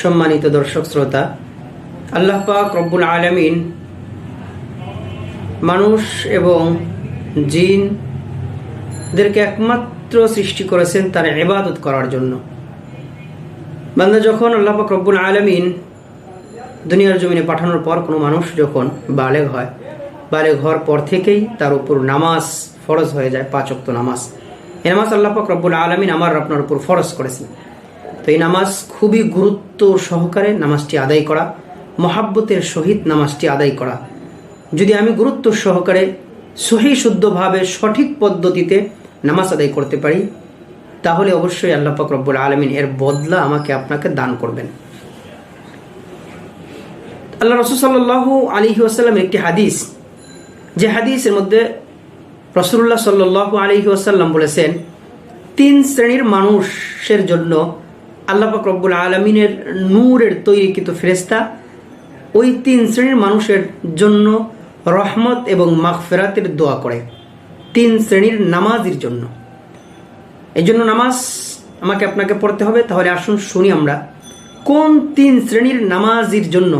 সম্মানিত দর্শক শ্রোতা, আল্লাহ পাক রব্বুল আলমিন মানুষ এবং জিনদেরকে একমাত্র সৃষ্টি করেছেন তার ইবাদত করার জন্য। বান্দা যখন আল্লাহ পাক রব্বুল আলমিন দুনিয়ার জমিনে পাঠানোর পর কোনো মানুষ যখন বালেগ হয়, বালেগ হওয়ার পর থেকেই তার উপর নামাজ ফরজ হয়ে যায় পাঁচক্ত নামাজ। এই নামাজ আল্লাহ পাক রব্বুল আলমিন আমার আপনার উপর ফরজ করেছেন। তো এই নামাজ খুবই গুরুত্ব সহকারে নামাজটি আদায় করা, মহাব্বতের সহিত নামাজটি আদায় করা। যদি আমি গুরুত্ব সহকারে সহি শুদ্ধভাবে সঠিক পদ্ধতিতে নামাজ আদায় করতে পারি, তাহলে অবশ্যই আল্লাহ পাক রব্বুল আলমিন এর বদলা আমাকে আপনাকে দান করবেন। আল্লাহ রসুল সাল্লাহ আলী আসাল্লামের একটি হাদিস, যে হাদিসের মধ্যে রসুল্লাহ সাল্লাহ আলহি আসাল্লাম বলেছেন, তিন শ্রেণির মানুষের জন্য আল্লাহ রব্বুল আলমিনের নূরের তৈরিকৃত ফেরেস্তা ওই তিন শ্রেণির মানুষের জন্য রহমত এবং মাগফেরাতের দোয়া করে, তিন শ্রেণির নামাজের জন্য। এই জন্য নামাজ আমাকে আপনাকে পড়তে হবে, তাহলে আসুন শুনি আমরা, কোন তিন শ্রেণির নামাজির জন্য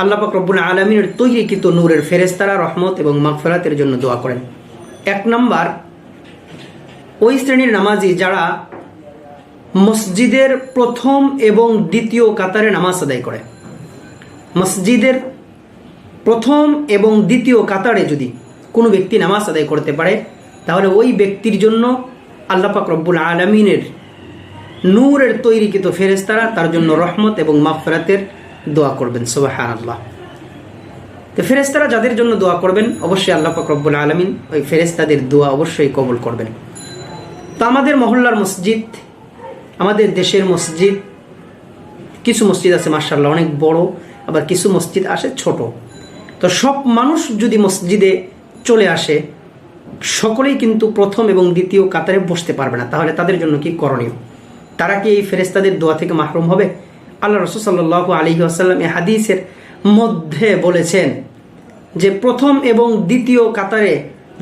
আল্লাহ পাক রব্বুল আলমিনের তৈরিকৃত নূরের ফেরেস্তারা রহমত এবং মাগফেরাতের জন্য দোয়া করেন। এক নম্বর, ওই শ্রেণির নামাজি যারা মসজিদের প্রথম এবং দ্বিতীয় কাতারে নামাজ আদায় করে। মসজিদের প্রথম এবং দ্বিতীয় কাতারে যদি কোনো ব্যক্তি নামাজ আদায় করতে পারে, তাহলে ওই ব্যক্তির জন্য আল্লাহ পাক রব্বুল আলমিনের নূরের তৈরিকৃত ফেরেস্তারা তার জন্য রহমত এবং মাফরাতের দোয়া করবেন সোবাহান আল্লাহ তো ফেরেস্তারা যাদের জন্য দোয়া করবেন, অবশ্যই আল্লাহ পাক রব্বুল আলমিন ওই ফেরেস্তাদের দোয়া অবশ্যই কবল করবেন। তো আমাদের মহল্লার মসজিদ, আমাদের দেশের মসজিদ, কিছু মসজিদ আছে মার্শাল্লাহ অনেক বড়, আবার কিছু মসজিদ আসে ছোট। তো সব মানুষ যদি মসজিদে চলে আসে, সকলেই কিন্তু প্রথম এবং দ্বিতীয় কাতারে বসতে পারবে না। তাহলে তাদের জন্য কি করণীয়? তারা কি এই ফেরেস্তাদের দোয়া থেকে মাহরুম হবে? আল্লাহ রসুল সাল্লাহ আলী আসাল্লাম এই হাদিসের মধ্যে বলেছেন যে প্রথম এবং দ্বিতীয় কাতারে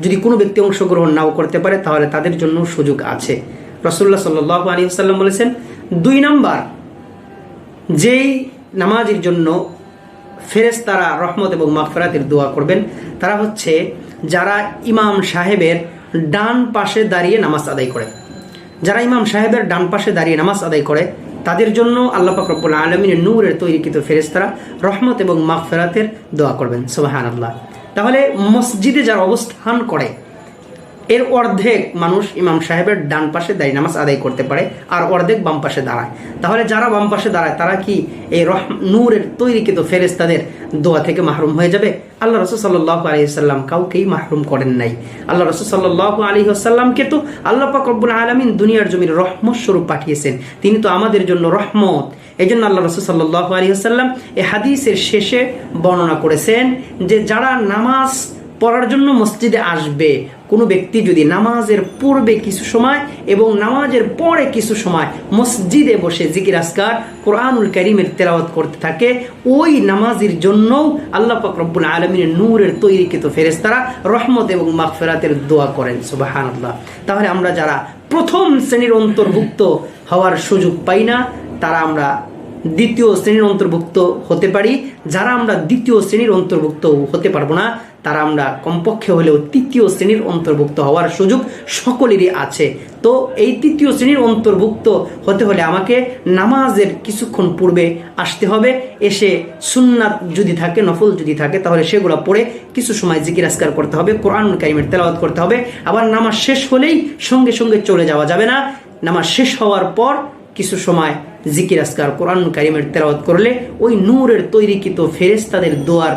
যদি কোনো ব্যক্তি অংশগ্রহণ নাও করতে পারে, তাহলে তাদের জন্য সুযোগ আছে। রসুল্লাহ সাল্লাহ আলী আসাল্লাম বলেছেন, দুই নাম্বার, যেই নামাজের জন্য ফেরেস তারা রহমত এবং মাফরাতের দোয়া করবেন, তারা হচ্ছে যারা ইমাম সাহেবের ডান পাশে দাঁড়িয়ে নামাজ আদায় করে। যারা ইমাম সাহেবের ডান পাশে দাঁড়িয়ে নামাজ আদায় করে তাদের জন্য আল্লাহ পাকরবুল আলমিনের নূরের তৈরিকৃত ফেরেস্তারা রহমত এবং মাফেরাতের দোয়া করবেন। সোবাহান আল্লাহ তাহলে মসজিদে যারা অবস্থান করে এর অর্ধেক মানুষ ইমাম সাহেবের ডান পাশে দাঁড়িয়ে নামাজ আদায় করতে পারে, আর অর্ধেক বাম পাশে দাঁড়ায়। তাহলে যারা বাম পাশে দাঁড়ায়, তারা কি এই রহ, নূরের তৈরিকৃত ফেরেস্তাদের দোয়া থেকে মাহরুম হয়ে যাবে? আল্লাহ রসুল সাল্লাহ আলী সাল্লাম কাউকেই মাহরুম করেন নাই। আল্লাহ রসুল সাল্লাহ আলী আসাল্লামকে তো আল্লাহ পাক রব্বুল আলমিন দুনিয়ার জমির রহমত স্বরূপ পাঠিয়েছেন। তিনি তো আমাদের জন্য রহমত। এই জন্য আল্লাহ রসুল সাল্লাহ আলী আসাল্লাম এই হাদিসের শেষে বর্ণনা করেছেন যে, যারা নামাজ পড়ার জন্য মসজিদে আসবে। কোনো ব্যক্তি যদি নামাজের পূর্বে কিছু সময় এবং নামাজের পরে কিছু সময় মসজিদে বসে জিকির আসকার কোরআনুল করিমের তেলাওয়াত করতে থাকে, ওই নামাজের জন্যও আল্লাহ পাক রব্বুল আলমিনের নূরের তৈরিকৃত ফেরেস্তারা রহমত এবং মাগফেরাতের দোয়া করেন সুবাহান আল্লাহ তাহলে আমরা যারা প্রথম শ্রেণির অন্তর্ভুক্ত হওয়ার সুযোগ পাই না, তারা আমরা দ্বিতীয় শ্রেণির অন্তর্ভুক্ত হতে পারি। যারা আমরা দ্বিতীয় শ্রেণির অন্তর্ভুক্ত হতে পারব না তারা আমরা কমপক্ষে হলেও তৃতীয় শ্রেণির অন্তর্ভুক্ত হওয়ার সুযোগ সকলেরই আছে। তো এই তৃতীয় শ্রেণির অন্তর্ভুক্ত হতে হলে আমাকে নামাজের কিছুক্ষণ পূর্বে আসতে হবে। এসে সুন্নাত যদি থাকে, নফল যদি থাকে, তাহলে সেগুলো পড়ে কিছু সময় জিকির করতে হবে, কোরআন কারিমের তেলাওয়াত করতে হবে। আবার নামাজ শেষ হলেই সঙ্গে সঙ্গে চলে যাওয়া যাবে না। নামাজ শেষ হওয়ার পর কিছু সময় জিকির আসকার কোরআন কারিমের তেলাওয়াত করলে ওই নূরের তৈরিকৃত ফেরেস্তাদের দোয়ার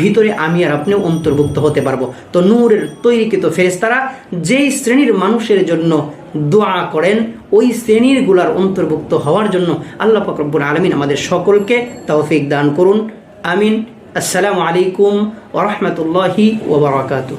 ভিতরে আমি আর আপনিও অন্তর্ভুক্ত হতে পারব। তো নূরের তৈরিকৃত ফেরেস্তারা যেই শ্রেণির মানুষের জন্য দোয়া করেন, ওই শ্রেণিরগুলার অন্তর্ভুক্ত হওয়ার জন্য আল্লাহ ফকরবুল আলমিন আমাদের সকলকে তৌফিক দান করুন। আমিন। আসসালামু আলাইকুম ওরহমতুল্লাহি ওবরাকাতু